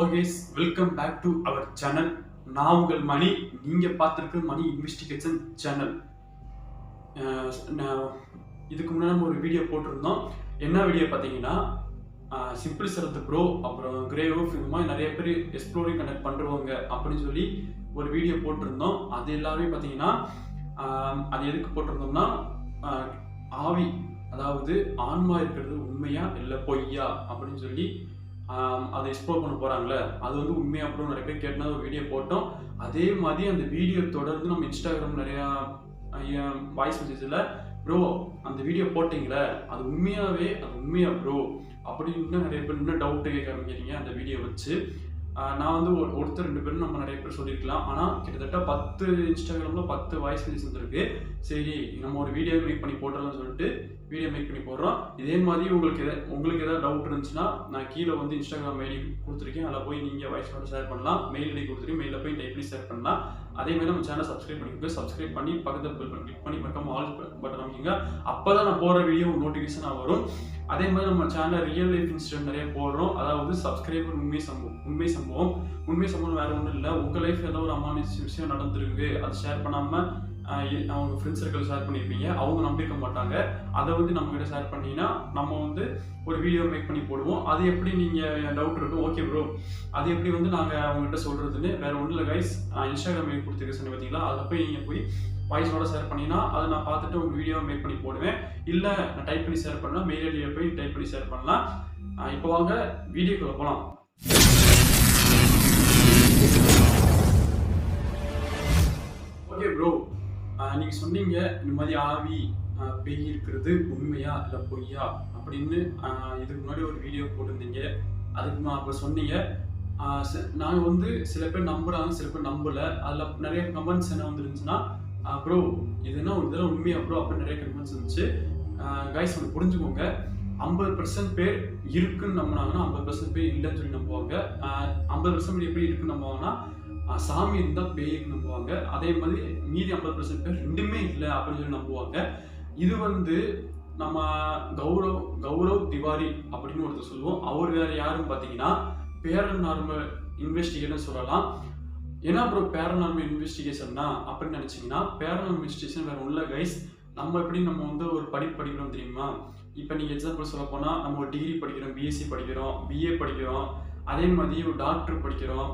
Okays welcome back to our channel நான் உங்கள் மணி. நீங்கள் பார்த்துருக்க மணி இன்வெஸ்டிகேஷன் சேனல் இதுக்கு முன்னாடி நம்ம ஒரு வீடியோ போட்டிருந்தோம். என்ன வீடியோ பார்த்தீங்கன்னா சிம்பிள் சரத்து ப்ரோ அப்புறம் கிரே ஓஃப் இந்த மாதிரி நிறைய பேர் எக்ஸ்ப்ளோரிங் கனெக்ட் பண்ணுறவங்க அப்படின்னு சொல்லி ஒரு வீடியோ போட்டிருந்தோம். அது எல்லாமே பார்த்தீங்கன்னா அது எதுக்கு போட்டிருந்தோம்னா ஆவி அதாவது ஆன்மா இருக்கிறது உண்மையா இல்லை பொய்யா அப்படின்னு சொல்லி அதை எக்ஸ்ப்ளோர் பண்ண போகிறாங்களே அது வந்து உண்மையாக அப்புறம் நிறைய பேர் கேட்டனா ஒரு வீடியோ போட்டோம். அதே மாதிரி அந்த வீடியோ தொடர்ந்து நம்ம இன்ஸ்டாகிராம் நிறையா வாய்ஸ் மெசேஜில் ப்ரோ அந்த வீடியோ போட்டிங்களே? அது உண்மையாகவே அது உண்மையாக ப்ரோ அப்படின்னு இன்னும் நிறைய பேர் இன்னும் டவுட்டு கேட்க ஆரம்பிக்கிறீங்க அந்த வீடியோ வச்சு. நான் வந்து ஒரு- ஒருத்தர் ரெண்டு பேரும் நம்ம நிறைய பேர் சொல்லியிருக்கலாம். ஆனால் கிட்டத்தட்ட பத்து இன்ஸ்டாகிராமில் பத்து வாய்ஸ் மெசேஜ் வந்துருக்கு. சரி நம்ம ஒரு வீடியோ மேக் பண்ணி போட்டலாம் சொல்லிட்டு வீடியோ மேக் பண்ணி போடுறோம். இதே மாதிரி உங்களுக்கு எதாவது உங்களுக்கு எதாவது டவுட் இருந்துச்சுன்னா நான் கீழே வந்து இன்ஸ்டாகிராம் ஐடி கொடுத்துருக்கேன். அதில் போய் நீங்கள் வாய்ஸ் மட்டும் ஷேர் பண்ணலாம். மெயில் ஐடி கொடுத்துருக்கேன். மெயிலில் போய் டைப் பண்ணி ஷேர் பண்ணலாம். அதே மாதிரி நம்ம சேனல் சப்ஸ்கிரைப் பண்ணிக்கோங்க சப்ஸ்கிரைப் பண்ணி பக்கத்தில் பில் பண்ணி கிளிக் பண்ணி மறக்காம ஆல் பட்டன் அமைக்கிங்க. அப்போ தான் நான் போடுற வீடியோ நோட்டிஃபிகேஷனாக வரும். அதே மாதிரி நம்ம சேனலில் ரியல் லைஃப் இன்சிடென்ட் நிறைய போடுறோம். அதாவது சப்ஸ்கிரைபர் உண்மை சம்பவம் உண்மை சம்பவம். உண்மை சம்பவம் வேறு ஒன்றும் இல்லை. உங்கள் லைஃப் ஏதோ ஒரு அமானுஷ விஷயம் நடந்திருக்கு. அதை ஷேர் பண்ணாமல் அவங்க ஃப்ரெண்ட்ஸ் சர்க்கிள் ஷேர் பண்ணியிருப்பீங்க அவங்க நம்பியிருக்க மாட்டாங்க. அதை வந்து நம்ம கிட்ட ஷேர் பண்ணிங்கன்னா நம்ம வந்து ஒரு வீடியோ மேக் பண்ணி போடுவோம். அது எப்படி நீங்கள் டவுட் இருக்கும் ஓகே ப்ரோ அது எப்படி வந்து நாங்கள் அவங்ககிட்ட சொல்கிறதுன்னு வேற ஒன்றும் இல்லை கைஸ் இன்ஸ்டாகிராம் மேக் கொடுத்துருக்க சொன்னீங்க பார்த்தீங்களா? அதில் போய் நீங்கள் போய் வாய்ஸோட ஷேர் பண்ணினா அதை நான் பார்த்துட்டு உங்கள் வீடியோ மேக் பண்ணி போடுவேன். இல்லை நான் டைப் பண்ணி ஷேர் பண்ணலாம். மெயில் ஐடியில் போய் டைப் பண்ணி ஷேர் பண்ணலாம். இப்போ வாங்க வீடியோக்குள்ள போகலாம் ஓகே ப்ரோ நீங்கள் சொன்னீங்க இந்த மாதிரி ஆவி பேய் இருக்கிறது உண்மையா இல்லை பொய்யா அப்படின்னு இதுக்கு முன்னாடி ஒரு வீடியோ போட்டிருந்தீங்க. அதுக்கு நான் அப்போ சொன்னீங்க. நாங்கள் வந்து சில பேர் நம்புறாங்க சில பேர் நம்பல. அதில் நிறைய கமெண்ட்ஸ் என்ன வந்துருந்துச்சுன்னா ப்ரோ இதுனா இதெல்லாம் உண்மையா ப்ரோ அப்படின்னு நிறைய கமெண்ட்ஸ் இருந்துச்சு கைஸ் ஒன்று புரிஞ்சுக்கோங்க. ஐம்பது பர்சன்ட் பேர் இருக்குன்னு நம்பினாங்கன்னா ஐம்பது பர்சன்ட் பேர் இல்லைன்னு சொல்லி நம்புவாங்க. ஐம்பது பர்சன்ட் எப்படி இருக்குன்னு நம்புவாங்கன்னா சாமி இருந்தால் பேய்க்கு நம்புவாங்க. அதே மாதிரி மீதி ஐம்பது பர்சன்ட் பேர் ரெண்டுமே இல்லை அப்படின்னு சொல்லி நம்புவாங்க. இது வந்து நம்ம கௌரவ் கௌரவ் திவாரி அப்படின்னு ஒருத்தர் சொல்லுவோம். அவர் வேற யாருன்னு பார்த்தீங்கன்னா பேரநார்மல் இன்வெஸ்டிகேஷன் சொல்லலாம். ஏன்னா அப்புறம் பேரநார்மல் இன்வெஸ்டிகேஷன்னா அப்படின்னு நினச்சிங்கன்னா பேரநார்மல் இன்வெஸ்டிகேஷன் வேற உள்ள கைஸ் நம்ம எப்படி நம்ம வந்து ஒரு படிப்பு படிக்கிறோம் தெரியுமா? இப்போ நீங்கள் எக்ஸாம்பிள் சொல்ல போனால் நம்ம ஒரு டிகிரி படிக்கிறோம் பிஎஸ்சி படிக்கிறோம் பிஏ படிக்கிறோம் அதே மாதிரி ஒரு டாக்டர் படிக்கிறோம்.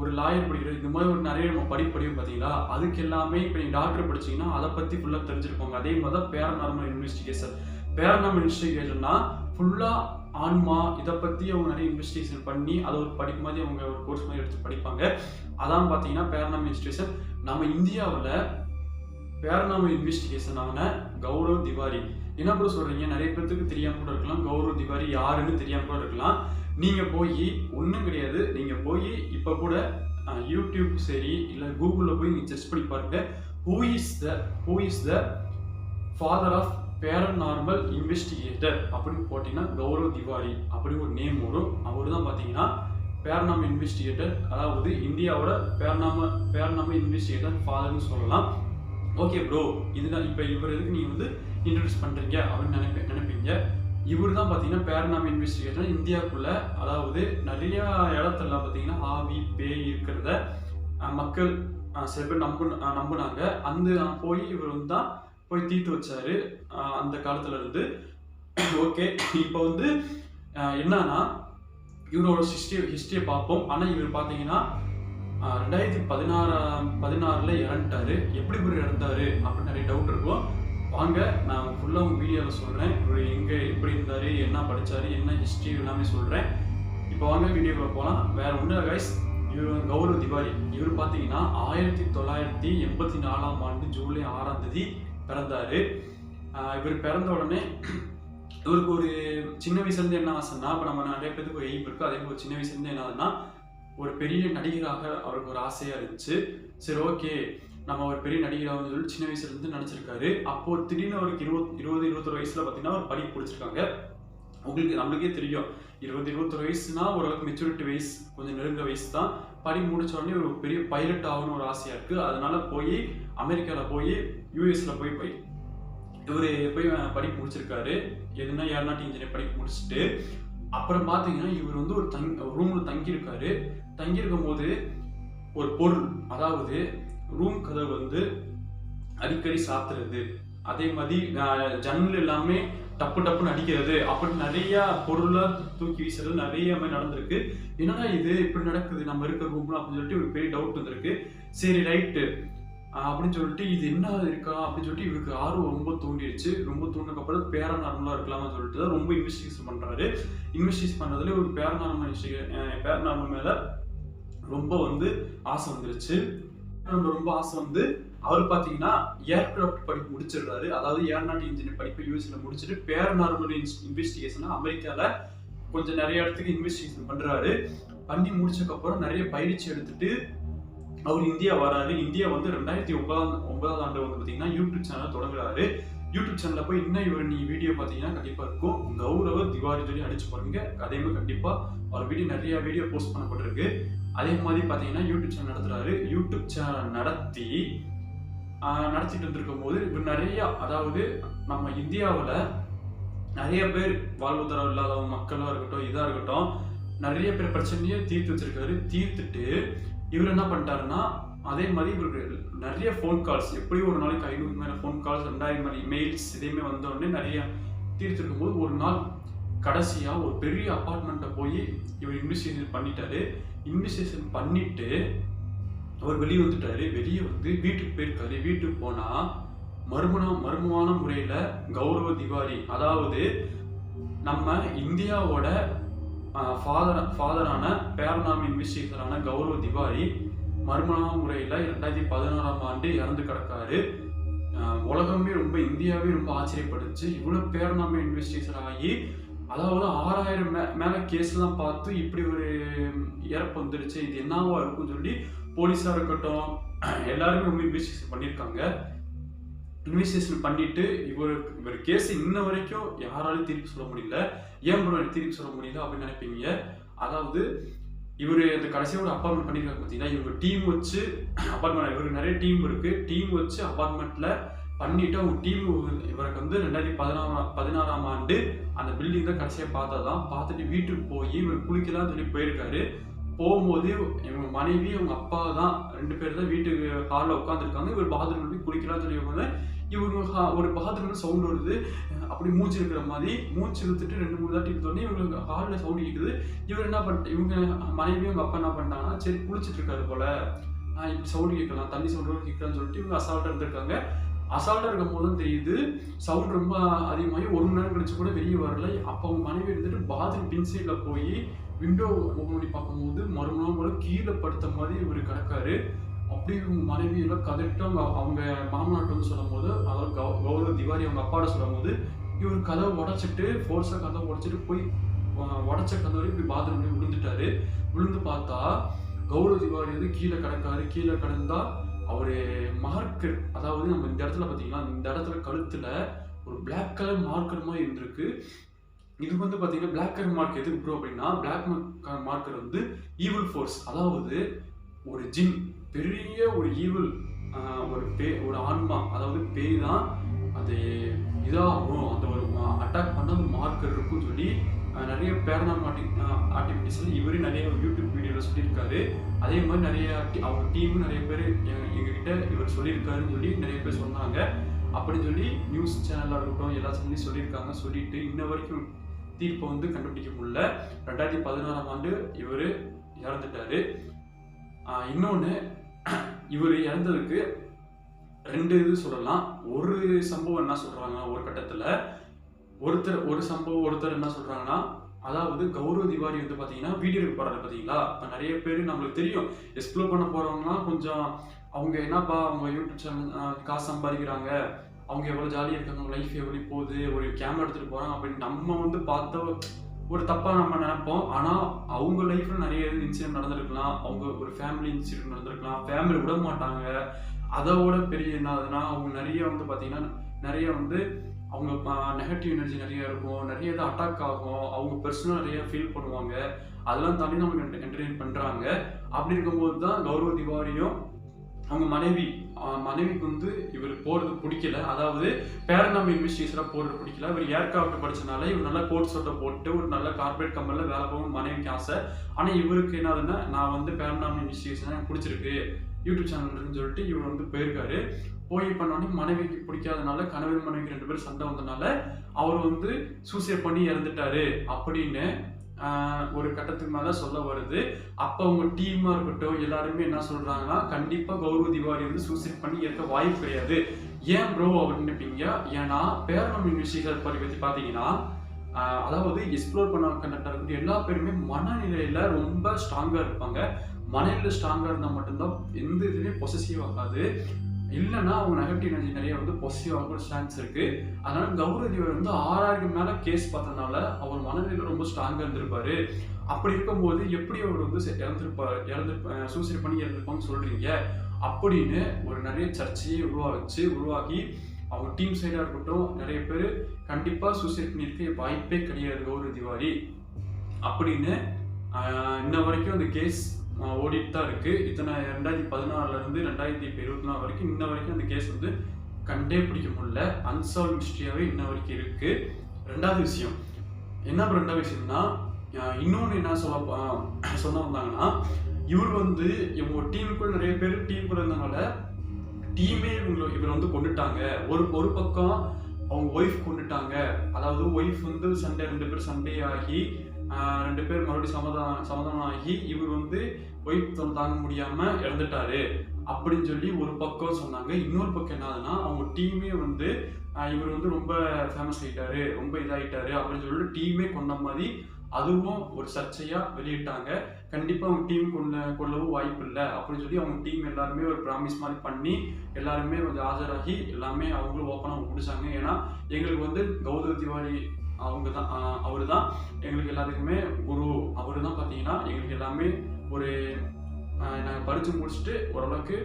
ஒரு லாயர் படிக்கிறது இந்த மாதிரி ஒரு நிறைய நம்ம படிப்பு படிக்கும் பார்த்தீங்களா? அதுக்கு எல்லாமே இப்போ நீங்கள் டாக்டர் படிச்சீங்கன்னா அதை பற்றி ஃபுல்லாக தெரிஞ்சிருப்பாங்க அதே மாதிரி தான் பேரநார்மல் இன்வெஸ்டிகேஷன் பேரநார்மல் இன்வெஸ்டிகேஷன்னா ஃபுல்லாக ஆன்மா இதை பற்றி அவங்க நிறைய இன்வெஸ்டிகேஷன் பண்ணி அதை ஒரு படிப்பு மாதிரி அவங்க ஒரு கோர்ஸ் மாதிரி எடுத்து படிப்பாங்க. அதான் பார்த்தீங்கன்னா பேரநார்மல் இன்வெஸ்டிகேஷன் நம்ம இந்தியாவில் பேரநார்மல் இன்வெஸ்டிகேஷன் ஆன கௌரவ் திவாரி. என்ன கூட சொல்கிறீங்க நிறைய பேர்த்துக்கு தெரியாமல் கூட இருக்கலாம். கௌரவ் திவாரி யாருன்னு தெரியாமல் கூட இருக்கலாம். நீங்கள் போய் ஒன்றும் கிடையாது. நீங்கள் போய் இப்போ கூட யூடியூப் சரி இல்லை கூகுளில் போய் நீங்கள் சர்ச் பண்ணி பாருங்க. Who is the who is the father of paranormal investigator அப்படின்னு போட்டிங்கன்னா கௌரவ் திவாரி அப்படி ஒரு நேம் வரும். அவர் தான் பார்த்தீங்கன்னா பேரநாம இன்வெஸ்டிகேட்டர் அதாவது இந்தியாவோட பேரநாம பேரநாம இன்வெஸ்டிகேட்டர் ஃபாதர்னு சொல்லலாம். ஓகே ப்ரோ இதுதான் இப்போ இவர் எதுக்கு நீங்கள் வந்து இன்ட்ரடியூஸ் பண்ணுறீங்க அப்படின்னு நினைப்ப நினைப்பீங்க? இவர் தான் பார்த்தீங்கன்னா பேரநாம இன்வெஸ்டிகேட்டர் இந்தியாவுக்குள்ள அதாவது நிறைய இடத்துலலாம் பார்த்தீங்கன்னா ஆவி பேய் இருக்கிறத மக்கள் சில பேர் நம்பு நம்புனாங்க. அந்த போய் இவர் வந்து தான் போய் தீர்த்து வச்சார். அந்த காலத்துல இருந்து. ஓகே இப்போ வந்து என்னன்னா இவரோட ஹிஸ்ட்ரி ஹிஸ்டரியை பார்ப்போம். ஆனால் இவர் பார்த்தீங்கன்னா ரெண்டாயிரத்தி பதினாறாம் பதினாறில் இறந்துட்டாரு. எப்படி இவர் இறந்தாரு அப்படின்னு நிறைய டவுட் இருக்கும். வாங்க நான் ஃபுல்லாக உங்கள் வீடியோவில் சொல்கிறேன் இவர் எங்கே எப்படி இருந்தார் என்ன படித்தார் என்ன ஹிஸ்ட்ரி எல்லாமே சொல்கிறேன் இப்போ வாங்க வீடியோக்குள்ள போகலாம் வேறு ஒன்றும் கைஸ் இவர் கௌரவ் திவாரி. இவர் பார்த்தீங்கன்னா ஆயிரத்தி தொள்ளாயிரத்தி எண்பத்தி நாலாம் ஆண்டு ஜூலை ஆறாம் தேதி பிறந்தாரு. இவர் பிறந்த உடனே இவருக்கு ஒரு சின்ன வயசுலேருந்து என்ன ஆசைன்னா இப்போ நம்ம நிறைய பேருக்கு ஒரு எய்ம் இருக்குது அதே மாதிரி சின்ன வயசுலேருந்து என்ன ஆகுதுன்னா ஒரு பெரிய நடிகராக அவருக்கு ஒரு ஆசையாக இருந்துச்சு. சரி ஓகே நம்ம ஒரு பெரிய நடிகராக சொல்லி சின்ன வயசுல இருந்து நினச்சிருக்காரு அப்போ திடீர்னு அவருக்கு இருபது இருபது இருபத்தொரு வயசுல பார்த்தீங்கன்னா ஒரு படிப்பு பிடிச்சிருக்காங்க. உங்களுக்கு நம்மளுக்கே தெரியும். இருபது இருபத்தொரு வயசுனா ஓரளவுக்கு மெச்சூரிட்டி வயசு கொஞ்சம் நெருங்க வயசு தான். படி முடிச்ச உடனே ஒரு பெரிய பைலட் ஆகணும்னு ஒரு ஆசையாக இருக்குது அதனால போய் அமெரிக்காவில் போய் யூஎஸில் போய் போய். இவர் போய் படிப்பு முடிச்சிருக்காரு. எதுனா ஏர்நாட்டு இன்ஜினியர் படிப்பு முடிச்சுட்டு அப்புறம் பார்த்தீங்கன்னா இவர் வந்து ஒரு தங் ரூமில் தங்கியிருக்காரு. தங்கியிருக்கும் போது ஒரு பொருள் அதாவது ரூம் கதவு வந்து அடிக்கடி சாத்துறது. அதே மாதிரி ஜன்னல் எல்லாமே டப்பு டப்புன்னு அடிக்கிறது. அப்படி நிறைய பொருளா தூக்கி வீசுறது நிறைய மாதிரி நடந்திருக்கு. என்னடா இது? இப்படி நடக்குது? நம்ம இருக்கிற ரூம்ல அப்படின்னு சொல்லிட்டு ஒரு பெரிய டவுட் வந்திருக்கு. சரி ரைட்டு அப்படின்னு சொல்லிட்டு இது என்ன இருக்கா? அப்படின்னு சொல்லிட்டு இவருக்கு ஆர்வம் ரொம்ப தூண்டிடுச்சு. ரொம்ப தூண்டினதுக்கு பேரநார்மலாக இருக்கலாம்னு சொல்லிட்டு தான் ரொம்ப இன்வெஸ்டிகேஷன் பண்ணுறாரு இன்வெஸ்டிகேஷன் பண்ணுறதுல ஒரு பேரநார்மல் பேரநார்மல் மேலே ரொம்ப வந்து ஆசை வந்துருச்சு. ரொம்ப ரொம்ப ஆசை வந்து அவர் பார்த்தீங்கன்னா ஏர்கிராஃப்ட் படிப்பு முடிச்சிடுறாரு. அதாவது ஏர்நாட் இன்ஜினியர் படிப்பை யூஎஸ்ல முடிச்சுட்டு பேரநார்மல் இன்வெஸ்டிகேஷன் அமெரிக்காவில் கொஞ்சம் நிறைய இடத்துக்கு இன்வெஸ்டிகேஷன் பண்ணுறாரு பண்ணி முடிச்சக்கப்புறம் நிறைய பயிற்சி எடுத்துட்டு அவர் இந்தியா வராரு. இந்தியா வந்து ரெண்டாயிரத்தி ஒன்பதாம் ஒன்பதாம் ஆண்டு வந்து பார்த்தீங்கன்னா யூடியூப் சேனல் தொடங்குறாரு. யூடியூப் சேனலில் போய் இன்னும் இவர் நீ வீடியோ பார்த்தீங்கன்னா கண்டிப்பாக இருக்கும். கௌரவ திவாரி சொல்லி அடிச்சு பாருங்க. அதே மாதிரி கண்டிப்பா அவர் வீடியோ நிறைய வீடியோ போஸ்ட் பண்ணப்பட்டிருக்கு. அதே மாதிரி பார்த்தீங்கன்னா யூடியூப் சேனல் நடத்துறாரு. யூடியூப் சேனல் நடத்தி நடத்திட்டு இருந்திருக்கும் போது இவர் நிறைய அதாவது நம்ம இந்தியாவில் நிறைய பேர் வாழ்வாதாரம் இல்லாதவங்க மக்களாக இருக்கட்டும் இதாக இருக்கட்டும் நிறைய பேர் பிரச்சனையை தீர்த்து வச்சிருக்காரு. தீர்த்துட்டு இவர் என்ன பண்ணிட்டாருன்னா அதே மாதிரி இவருக்கு நிறைய ஃபோன் கால்ஸ் எப்படி ஒரு நாளைக்கு ஐநூறு மேலே ஃபோன் கால்ஸ் ரெண்டாயிரம் மாதிரி இமெயில்ஸ் இதேமே வந்தோடனே நிறைய தீர்த்துருக்கும் போது ஒரு நாள் கடைசியாக ஒரு பெரிய அப்பார்ட்மெண்ட்டை போய் இவர் இன்வெஸ்டிகேஷன் பண்ணிட்டாரு. இன்வெஸ்டிகேஷன் பண்ணிட்டு அவர் வெளியே வந்துட்டாரு. வெளியே வந்து வீட்டுக்கு போயிருக்காரு. வீட்டுக்கு போனால் மர்மண மர்மமான முறையில் கௌரவ திவாரி அதாவது நம்ம இந்தியாவோட ஃபாதர் ஃபாதரான பேரநாமி இன்வெஸ்டிகேட்டரான கௌரவ திவாரி மர்மமான முறையில் ரெண்டாயிரத்தி பதினாறாம் ஆண்டு இறந்து கிடக்காரு. உலகமே ரொம்ப இந்தியாவே ரொம்ப ஆச்சரியப்படுச்சு. இவ்வளோ பேரனாமி இன்வெஸ்டிகேஷன் ஆகி அதாவது ஆறாயிரம் மே மேலே கேஸ்லாம் பார்த்து இப்படி ஒரு இறப்பு வந்துடுச்சு. இது என்னவா இருக்கும்னு சொல்லி போலீஸாக இருக்கட்டும் எல்லாருமே ரொம்ப இன்வெஸ்டிகேஷன் பண்ணியிருக்காங்க. இன்வெஸ்டிகேஷன் பண்ணிட்டு இவர் இவர் கேஸ் இன்ன வரைக்கும் யாராலையும் தீர்ப்பு சொல்ல முடியல. ஏன் ப்ரோ திருப்பி தீர்ப்பு சொல்ல முடியல அப்படின்னு நினைப்பீங்க? அதாவது இவர் அந்த கடைசியாக ஒரு அப்பார்ட்மெண்ட் பண்ணியிருக்காங்க பார்த்தீங்கன்னா இவங்க டீம் வச்சு அப்பார்ட்மெண்ட் இவருக்கு நிறைய டீம் இருக்குது டீம் வச்சு அப்பார்ட்மெண்ட்டில் பண்ணிட்டு அவங்க டீம் இவருக்கு வந்து ரெண்டாயிரத்தி பதினாறாம் பதினாறாம் ஆண்டு அந்த பில்டிங் தான் கடைசியாக பார்த்ததான் பார்த்துட்டு வீட்டுக்கு போய் இவர் குளிக்கலாம் சொல்லி போயிருக்காரு. போகும்போது இவங்க மனைவி அவங்க அப்பா தான் ரெண்டு பேர் தான் வீட்டுக்கு ஹாலில் உட்காந்துருக்காங்க இவர் பாத்ரூம் போய் குளிக்கலாம் சொல்லி வந்து இவங்க ஹா- ஒரு பாத்ரூம்ல சவுண்ட் வருது. அப்படி மூச்சு இருக்கிற மாதிரி மூச்சு இழுத்துட்டு ரெண்டு மூணு தாட்டி இழுத்தோடனே இவங்களுக்கு ஹாலில் சவுண்ட் கேட்குது இவர் என்ன பண்ணிட்டு இவங்க மனைவி அவங்க அப்பா என்ன பண்ணிட்டாங்கன்னா சரி குளிச்சிட்டு இருக்காரு போல. ஆஹ் இப்படி சவுண்ட் கேட்கலாம் தண்ணி சவுண்ட் கேட்கலாம்னு சொல்லிட்டு இவங்க அசால்ட்டாக இருந்திருக்காங்க. அசால்ட்டாக இருக்கும் போது தெரியுது. சவுண்ட் ரொம்ப அதிகமாகி ஒரு மணி நேரம் கழிச்சு கூட வெளியே வரல. அப்போ அவங்க மனைவி இருந்துட்டு பாத்ரூம் பின் சைடில் போய் விண்டோ ஓப்பன் பண்ணி பார்க்கும்போது மறுநாள் போல கீழே படுத்த மாதிரி இவர் கிடக்காரு. அப்படி இவங்க மனைவி கதறிட்டு அவங்க அவங்க மாமனாட்டு வந்து சொல்லும் போது அதாவது கௌ- கௌரவ திவாரி அவங்க அப்பாட சொல்லும் போது இவர் கதவை உடைச்சிட்டு ஃபோர்ஸாக கதவை உடைச்சிட்டு போய் உடச்ச உடைச்ச கதவை இப்படி பாத்ரூம் விழுந்துட்டாரு விழுந்து பார்த்தா கௌரவ திவாரி வந்து கீழே கிடக்காரு. கீழே கிடந்தா அவர் மார்க்கர் அதாவது நம்ம இந்த இடத்துல பார்த்தீங்கன்னா இந்த இடத்துல கழுத்தில் ஒரு பிளாக் கலர் மார்க்கர் மாதிரி இருந்திருக்கு. இது வந்து பார்த்தீங்கன்னா பிளாக் கலர் மார்க் எதுக்கு ப்ரோ அப்படின்னா பிளாக் மார்க்கர் வந்து ஈவில் ஃபோர்ஸ் அதாவது ஒரு ஜின் பெரிய ஒரு ஈவில் ஒரு பே ஒரு ஆன்மா அதாவது பேய் தான் அது இதாகும் அந்த ஒரு அட்டாக் பண்ண ஒரு மார்க்கர் இருக்கும்னு சொல்லி நிறைய பேரனாமாட்டிக் ஆக்டிவிட்டிஸ்ல இவரே நிறைய யூடியூப் வீடியோவில் சொல்லியிருக்காரு. அதே மாதிரி நிறைய அவங்க டீமும் நிறைய பேர் எங்ககிட்ட இவர் சொல்லியிருக்காருன்னு சொல்லி நிறைய பேர் சொன்னாங்க. அப்படின்னு சொல்லி நியூஸ் சேனலாக இருக்கட்டும் எல்லா சொல்லி சொல்லியிருக்காங்க. சொல்லிட்டு இன்ன வரைக்கும் தீர்ப்பை வந்து கண்டுபிடிக்க முடியல. ரெண்டாயிரத்தி பதினாறாம் ஆண்டு இவர் இறந்துட்டார். இன்னொன்று இவர் இறந்ததுக்கு ரெண்டு இது சொல்லலாம். ஒரு சம்பவம் என்ன சொல்றாங்க ஒரு கட்டத்தில் ஒருத்தர் ஒரு சம்பவம் ஒருத்தர் என்ன சொல்றாங்கன்னா அதாவது கௌரவ திவாரி வந்து பார்த்தீங்கன்னா வீடியோ எடுக்க போறாரு பார்த்தீங்களா இப்போ நிறைய பேர் நம்மளுக்கு தெரியும். எக்ஸ்ப்ளோர் பண்ண போகிறவங்கன்னா கொஞ்சம் அவங்க என்னப்பா அவங்க யூடியூப் சேனல் காசு சம்பாதிக்கிறாங்க. அவங்க எவ்வளோ ஜாலியாக இருக்காங்க லைஃப் எப்படி போகுது ஒரு கேமரா எடுத்துகிட்டு போகிறாங்க அப்படின்னு நம்ம வந்து பார்த்த ஒரு தப்பாக நம்ம நினைப்போம். ஆனால் அவங்க லைஃப்பில் நிறைய இன்சிடென்ட் நடந்திருக்கலாம். அவங்க ஒரு ஃபேமிலி இன்சிடென்ட் நடந்திருக்கலாம். ஃபேமிலி விட மாட்டாங்க அதோட பெரிய என்ன ஆகுதுன்னா அவங்க நிறைய வந்து பார்த்தீங்கன்னா நிறைய வந்து அவங்க நெகட்டிவ் எனர்ஜி நிறைய இருக்கும். நிறைய இது அட்டாக் ஆகும். அவங்க பர்சனலாக நிறைய ஃபீல் பண்ணுவாங்க. அதெல்லாம் தாண்டி நமக்கு என்டர்டெயின் பண்ணுறாங்க அப்படி இருக்கும்போது தான் கௌரவ திவாரியும் அவங்க மனைவி மனைவிக்கு வந்து இவர் போறது பிடிக்கல. அதாவது பேரனாம் இன்வெஸ்டிகேஷனாக போடுறது பிடிக்கல. இவர் ஏர்க்ராஃப்ட் படிச்சனால இவர் நல்ல கோட் சட்டை போட்டு ஒரு நல்ல கார்பரேட் கம்பெனியில் வேலை போகணும் மனைவிக்கு ஆசை. ஆனால் இவருக்கு என்னதுன்னா நான் வந்து பேரனாம் இன்வெஸ்டிகேஷன் எனக்கு பிடிச்சிருக்கு. யூடியூப் சேனல்னு சொல்லிட்டு இவர் வந்து போயிருக்காரு. போய் பண்ணோடனே மனைவிக்கு பிடிக்காதனால கணவன் மனைவிக்கு ரெண்டு பேரும் சண்டை வந்தனால அவர் வந்து சூசைட் பண்ணி இறந்துட்டாரு அப்படின்னு ஒரு கட்டத்துக்கு மேலே சொல்ல வருது. அப்போ அவங்க டீமாக இருக்கட்டும் எல்லாருமே என்ன சொல்கிறாங்கன்னா கண்டிப்பாக கௌரவ திவாரி வந்து சூசைட் பண்ணி இருக்க வாய்ப்பு கிடையாது. ஏன் ப்ரோ அப்படின்னுப்பீங்க ஏன்னா பேரணம் இன்வெஸ்டிகேஷன் பற்றி பாத்தீங்கன்னா அதாவது எக்ஸ்ப்ளோர் பண்ண கண்டக்டர் இருக்கட்டும் எல்லா பேருமே மனநிலையில் ரொம்ப ஸ்ட்ராங்காக இருப்பாங்க. மனநிலை ஸ்ட்ராங்காக இருந்தால் மட்டும்தான் எந்த இதுவுமே பொசசிவ் ஆகாது. இல்லைன்னா அவங்க நெகட்டிவ் எனர்ஜி நிறைய வந்து பொசிட்டிவ் ஆக சான்ஸ் இருக்கு. அதனால கௌரவதிவர் வந்து ஆறாயிரம் மேல கேஸ் பார்த்தனால அவர் மனநிலை ரொம்ப ஸ்ட்ராங்கா இருந்திருப்பாரு. அப்படி இருக்கும்போது எப்படி அவர் வந்து செ- இறந்திருப்பார் இறந்து சூசைட் பண்ணி இறந்திருப்பான்னு சொல்றீங்க? அப்படின்னு ஒரு நிறைய சர்ச்சையை உருவாச்சு உருவாக்கி அவங்க டீம் சைடாக இருக்கட்டும் நிறைய பேர் கண்டிப்பாக சூசைட் பண்ணியிருக்க வாய்ப்பே கிடையாது கௌரவ திவாரி. அப்படின்னு இன்ன வரைக்கும் அந்த கேஸ் ஓடிட்டு தான் இருக்கு. இத்தனை ரெண்டாயிரத்தி பதினாறுல இருந்து ரெண்டாயிரத்தி இப்போ இருபத்தி நாலு வரைக்கும் இன்ன வரைக்கும் அந்த கேஸ் வந்து கண்டே பிடிக்க முடியல. அன்சால்வ் மிஸ்ட்ரியாகவே இன்ன வரைக்கும் இருக்கு. ரெண்டாவது விஷயம். என்ன ரெண்டாவது விஷயம்னா இன்னொன்று என்ன சொல்ல சொல்ல வந்தாங்கன்னா இவர் வந்து இவங்க டீமுக்குள்ள நிறைய பேர் டீமுக்குள்ள இருந்தனால டீமே இவங்களை இவர் வந்து கொண்டுட்டாங்க. ஒரு ஒரு பக்கம் அவங்க ஒய்ஃப் கொண்டுட்டாங்க. அதாவது ஒய்ஃப் வந்து சண்டே ரெண்டு பேர் சண்டே ஆகி ரெண்டு பேர் மறுபடியும் சமாதானம் சமாதானம் ஆகி இவர் வந்து ஒய்ஃப் தாங்க முடியாம இறந்துட்டாரு அப்படின்னு சொல்லி ஒரு பக்கம் சொன்னாங்க. இன்னொரு பக்கம் என்னதுன்னா அவங்க டீமே வந்து இவர் வந்து ரொம்ப ஃபேமஸ் ஆகிட்டாரு ரொம்ப இதாகிட்டாரு அப்படின்னு சொல்லிட்டு டீமே கொண்ட மாதிரி அதுவும் ஒரு சர்ச்சையா வெளியிட்டாங்க. கண்டிப்பா அவங்க டீம் கொள்ள கொள்ளவும் வாய்ப்பு இல்லை அப்படின்னு சொல்லி அவங்க டீம் எல்லாருமே ஒரு ப்ராமிஸ் மாதிரி பண்ணி எல்லாருமே கொஞ்சம் ஆஜராகி எல்லாமே அவங்களும் ஓப்பனாக முடிச்சாங்க ஏன்னா எங்களுக்கு வந்து கௌதம் திவாரி அவங்க தான் அவர் தான் எங்களுக்கு எல்லாத்துக்குமே குரு அவர் தான் பார்த்தீங்கன்னா எங்களுக்கு எல்லாமே ஒரு நாங்கள் படித்து முடிச்சுட்டு ஓரளவுக்கு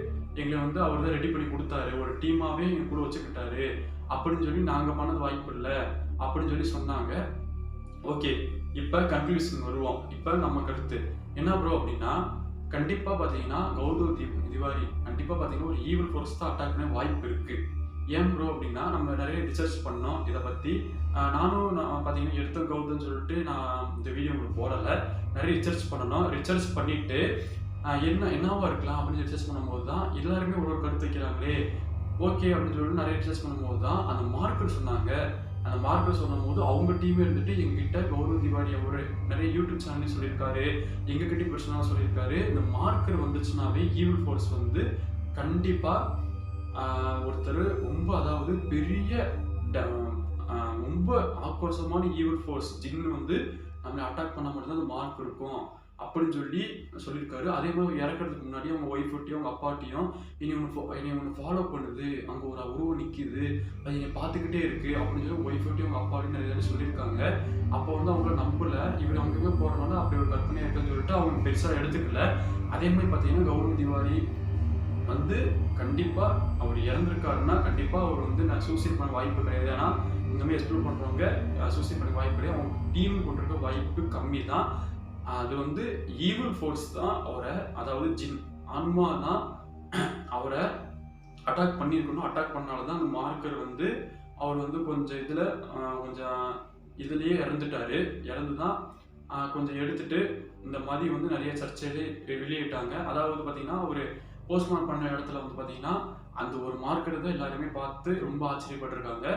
எங்களை வந்து அவர் தான் ரெடி பண்ணி கொடுத்தாரு. ஒரு டீமாகவே எங்கள் கூட வச்சுக்கிட்டாரு. அப்படின்னு சொல்லி நாங்கள் பண்ணது வாய்ப்பு இல்லை. அப்படின்னு சொல்லி சொன்னாங்க. ஓகே இப்போ கன்க்ளூஷன் வருவோம். இப்போ நம்ம கருத்து. என்ன ப்ரோ அப்படின்னா கண்டிப்பாக பார்த்தீங்கன்னா கௌதவ் தீப் திவாரி கண்டிப்பாக பார்த்தீங்கன்னா ஒரு ஈவில் ஃபோர்ஸ் தான் அட்டாக் பண்ண வாய்ப்பு இருக்குது ஏன் ப்ரோ அப்படின்னா நம்ம நிறைய ரிசர்ச் பண்ணோம். இதை பற்றி நானும் நான் பார்த்தீங்கன்னா எடுத்த கௌதம்னு சொல்லிட்டு நான் இந்த வீடியோ உங்களுக்கு போடலை. நிறைய ரிசர்ச் பண்ணணும். ரிசர்ச் பண்ணிவிட்டு என்ன என்னவாக இருக்கலாம் அப்படின்னு ரிசர்ச் பண்ணும்போது தான் எல்லாருமே ஒரு ஒரு கருத்து வைக்கிறாங்களே. ஓகே அப்படின்னு சொல்லிட்டு நிறைய ரிசர்ச் பண்ணும்போது தான் அந்த மார்க்கர் சொன்னாங்க. அந்த மார்க்கர் சொல்லும்போது அவங்க டீமே இருந்துட்டு எங்ககிட்ட கௌரவ திவாரி அவர் நிறைய யூடியூப் சேனல் சொல்லியிருக்காரு. எங்ககிட்ட பர்சனலாக சொல்லியிருக்காரு. இந்த மார்க்கர் வந்துச்சுனாவே ஈவில் ஃபோர்ஸ் வந்து கண்டிப்பாக ஒருத்தர் ரொம்ப அதாவது பெரிய ட- ரொம்ப ஆக்ரோஷமான ஈவல் ஃபோர்ஸ் ஜின்னு வந்து நம்மளை அட்டாக் பண்ண மட்டும்தான் அந்த மார்க் இருக்கும். அப்படின்னு சொல்லி சொல்லியிருக்காரு. அதே மாதிரி இறக்குறதுக்கு முன்னாடி அவங்க ஒய்ஃபுட்டையும் அவங்க அப்பாட்டையும் இனி ஒன்று இனி ஒன்று ஃபாலோ பண்ணுது. அங்கே ஒரு உருவம் நிற்கிது அது என்னை பார்த்துக்கிட்டே இருக்குது அப்படின்னு சொல்லி ஒய்ஃபுட்டையும் அவங்க அப்பாட்டையும் நிறைய சொல்லியிருக்காங்க. அப்போ வந்து அவங்கள நம்பல. இவர் அவங்க போகிறனால அப்படி ஒரு கற்பனை இருக்குன்னு சொல்லிட்டு அவங்க பெருசாக எடுத்துக்கல. அதே மாதிரி பார்த்தீங்கன்னா கௌரவ திவாரி வந்து கண்டிப்பாக அவர் இறந்துருக்காருன்னா கண்டிப்பாக அவர் வந்து நான் சூசைட் பண்ண வாய்ப்பு கிடையாது. ஏன்னா இந்த மாதிரி எக்ஸ்ப்ளோர் பண்ணுறவங்க சூசைட் பண்ண வாய்ப்பு கிடையாது. அவங்க டீம் கொண்டிருக்க வாய்ப்பு கம்மி தான் அது வந்து ஈவில் ஃபோர்ஸ் தான் அவரை அதாவது ஜின் ஆன்மா தான் அவரை அட்டாக் பண்ணியிருக்கணும். அட்டாக் பண்ணால தான் அந்த மார்க்கர் வந்து அவர் வந்து கொஞ்சம் இதில் கொஞ்சம் இதுலேயே இறந்துட்டாரு. இறந்து தான் கொஞ்சம் எடுத்துட்டு இந்த மாதிரி வந்து நிறைய சர்ச்சையிலே வெளியிட்டாங்க. அதாவது பார்த்தீங்கன்னா ஒரு போஸ்ட்மார்ட் பண்ண இடத்துல வந்து பார்த்தீங்கன்னா அந்த ஒரு மார்க்கெட்டை தான் எல்லாருமே பார்த்து ரொம்ப ஆச்சரியப்பட்டிருக்காங்க.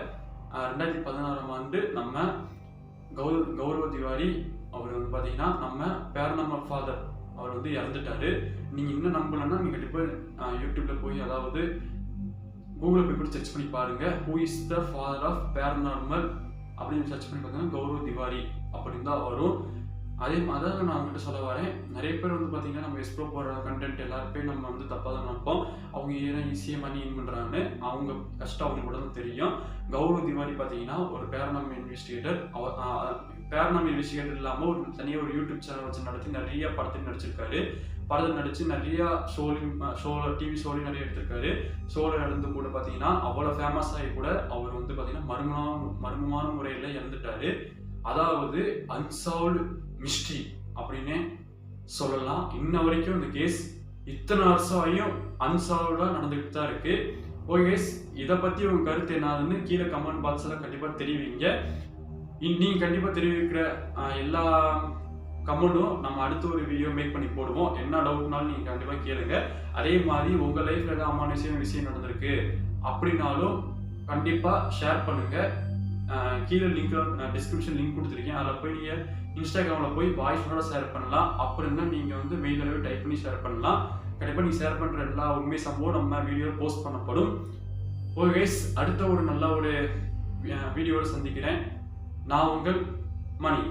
ரெண்டாயிரத்தி பதினாறாம் ஆண்டு நம்ம கௌர கௌரவ திவாரி அவர் வந்து பார்த்தீங்கன்னா நம்ம பேரனமல் ஃபாதர் அவர் வந்து இறந்துட்டாரு. நீங்கள் இன்னும் நம்பலைன்னா நீங்கள் கண்டிப்பாக யூடியூப்பில் போய் அதாவது கூகுளில் போய் கூட சர்ச் பண்ணி பாருங்க. Who is the father of paranormal அப்படின்னு சர்ச் பண்ணி பார்த்தீங்கன்னா கௌரவ திவாரி அப்படின்னு தான் வரும். அதே அதாவது நான் அவங்ககிட்ட சொல்ல வரேன். நிறைய பேர் வந்து பார்த்தீங்கன்னா நம்ம எக்ஸ்ப்ளோர் போடுற கண்டென்ட் எல்லாருமே நம்ம வந்து தப்பாக தான் நினைப்போம் அவங்க ஏன்னா ஈஸியாக மணி இன் பண்ணுறாங்கன்னு அவங்க கஷ்டம் அவங்களுக்கு கூட தான் தெரியும். கௌரவ திவாரி பார்த்தீங்கன்னா ஒரு பேரனாமி இன்வெஸ்டிகேட்டர் அவர் பேரனாமி இன்வெஸ்டிகேட்டர் இல்லாமல் ஒரு தனியாக ஒரு யூடியூப் சேனல் வச்சு நடத்தி நிறைய படத்தில் நடிச்சிருக்காரு. படத்தில் நடித்து நிறையா ஷோலையும் ஷோவில் டிவி ஷோலையும் நிறைய எடுத்திருக்காரு. ஷோவில் இருந்து கூட பார்த்தீங்கன்னா அவ்வளோ ஃபேமஸ் ஆகி கூட அவர் வந்து பார்த்தீங்கன்னா மர்மமான மர்மமான முறையில் இறந்துட்டார். அதாவது அன்சால்வ்டு மிஸ்ட்ரி அப்படின்னு சொல்லலாம். இன்ன வரைக்கும் இந்த கேஸ் இத்தனை வருஷம் ஆகியும் அன்சால்வ்டாக நடந்துக்கிட்டு தான் இருக்கு. ஓகே இதை பற்றி உங்கள் கருத்து என்னதுன்னு கீழே கமெண்ட் பாக்ஸில் கண்டிப்பாக தெரிவிங்க. நீங்கள் கண்டிப்பாக தெரிவிக்கிற எல்லா கமெண்ட்டும் நம்ம அடுத்த ஒரு வீடியோ மேக் பண்ணி போடுவோம். என்ன டவுட்னாலும் நீங்கள் கண்டிப்பாக கேளுங்க. அதே மாதிரி உங்கள் லைஃப்பில் ஏதாவது அமானுஷியம் விஷயம் நடந்திருக்கு அப்படின்னாலும் கண்டிப்பாக ஷேர் பண்ணுங்க. கீழே லிங்க் டிஸ்கிரிப்ஷன் லிங்க் கொடுத்துருக்கேன். அதில் போய் நீங்கள் இன்ஸ்டாகிராமில் போய் வாய்ஸோட ஷேர் பண்ணலாம். அப்படின்னா நீங்கள் வந்து மெயிலவே டைப் பண்ணி ஷேர் பண்ணலாம். கண்டிப்பாக நீங்கள் ஷேர் பண்ணுற எல்லா உண்மை சம்பவம் நம்ம வீடியோ போஸ்ட் பண்ணப்படும். ஓகே கைஸ் அடுத்த ஒரு நல்ல ஒரு வீடியோவில் சந்திக்கிறேன். நான் உங்கள் மணி.